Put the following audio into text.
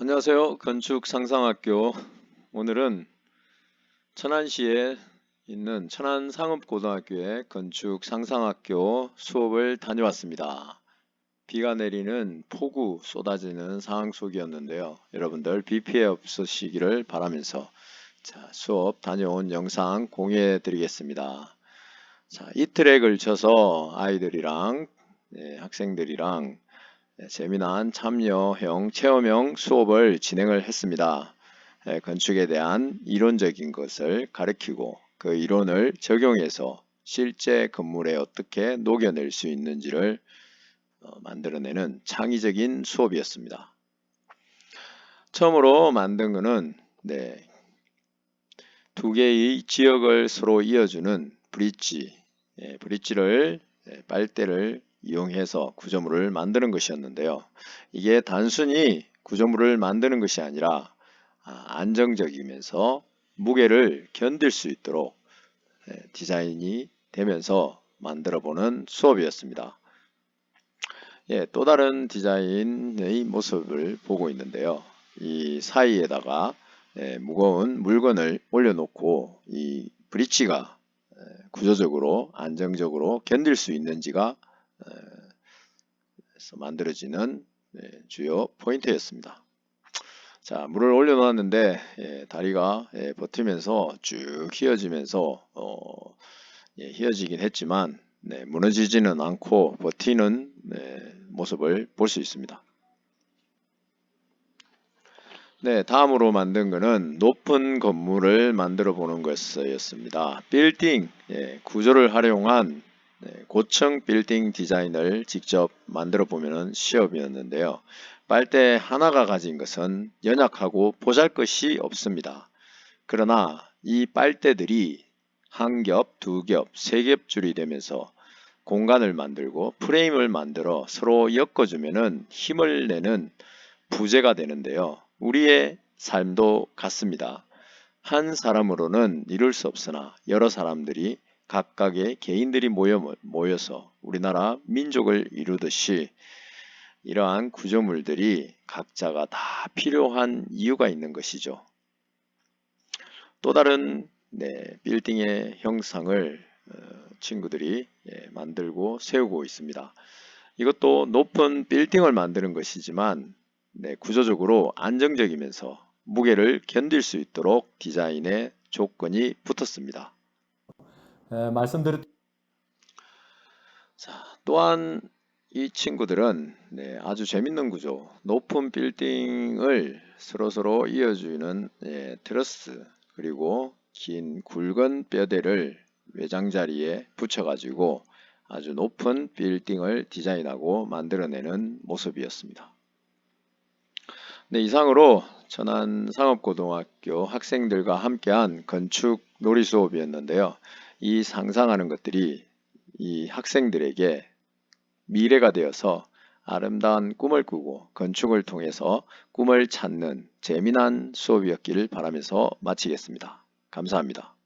안녕하세요. 건축 상상학교. 오늘은 천안시에 있는 천안 상업고등학교의 건축 상상학교 수업을 다녀왔습니다. 비가 내리는 폭우 쏟아지는 상황 속이었는데요. 여러분들 비 피해 없으시기를 바라면서 자, 수업 다녀온 영상 공유해 드리겠습니다. 자, 이틀에 걸쳐서 아이들이랑 네, 학생들이랑 네, 재미난 참여형 체험형 수업을 진행을 했습니다. 네, 건축에 대한 이론적인 것을 가르치고 그 이론을 적용해서 실제 건물에 어떻게 녹여낼 수 있는지를 어, 만들어내는 창의적인 수업이었습니다. 처음으로 만든 것은 네, 두 개의 지역을 서로 이어주는 브릿지, 예, 브릿지를 예, 빨대를 이용해서 구조물을 만드는 것이었는데요. 이게 단순히 구조물을 만드는 것이 아니라 아, 안정적이면서 무게를 견딜 수 있도록 예, 디자인이 되면서 만들어 보는 수업이었습니다. 예, 또 다른 디자인의 모습을 보고 있는데요. 이 사이에다가 예, 무거운 물건을 올려놓고 이 브릿지가 예, 구조적으로 안정적으로 견딜 수 있는지가 만들어지는 네, 주요 포인트였습니다. 자, 물을 올려놓았는데 예, 다리가 예, 버티면서 쭉 휘어지면서 어, 예, 휘어지긴 했지만 네, 무너지지는 않고 버티는 네, 모습을 볼 수 있습니다. 네, 다음으로 만든 것은 높은 건물을 만들어 보는 것이었습니다. 빌딩 예, 구조를 활용한 네, 고층 빌딩 디자인을 직접 만들어 보면 시험이었는데요. 빨대 하나가 가진 것은 연약하고 보잘 것이 없습니다. 그러나 이 빨대들이 한 겹, 두 겹, 세 겹 줄이 되면서 공간을 만들고 프레임을 만들어 서로 엮어주면 힘을 내는 부재가 되는데요. 우리의 삶도 같습니다. 한 사람으로는 이룰 수 없으나 여러 사람들이 각각의 개인들이 모여, 모여서 우리나라 민족을 이루듯이 이러한 구조물들이 각자가 다 필요한 이유가 있는 것이죠. 또 다른 네, 빌딩의 형상을 어, 친구들이 예, 만들고 세우고 있습니다. 이것도 높은 빌딩을 만드는 것이지만 네, 구조적으로 안정적이면서 무게를 견딜 수 있도록 디자인에 조건이 붙었습니다. 에, 말씀드렸 자, 또한 이 친구들은 네, 아주 재밌는 구조, 높은 빌딩을 서로서로 이어주는 예, 트러스 그리고 긴 굵은 뼈대를 외장자리에 붙여가지고 아주 높은 빌딩을 디자인하고 만들어내는 모습이었습니다. 네, 이상으로 천안 상업고등학교 학생들과 함께한 건축 놀이 수업이었는데요. 이 상상하는 것들이 이 학생들에게 미래가 되어서 아름다운 꿈을 꾸고 건축을 통해서 꿈을 찾는 재미난 수업이었기를 바라면서 마치겠습니다. 감사합니다.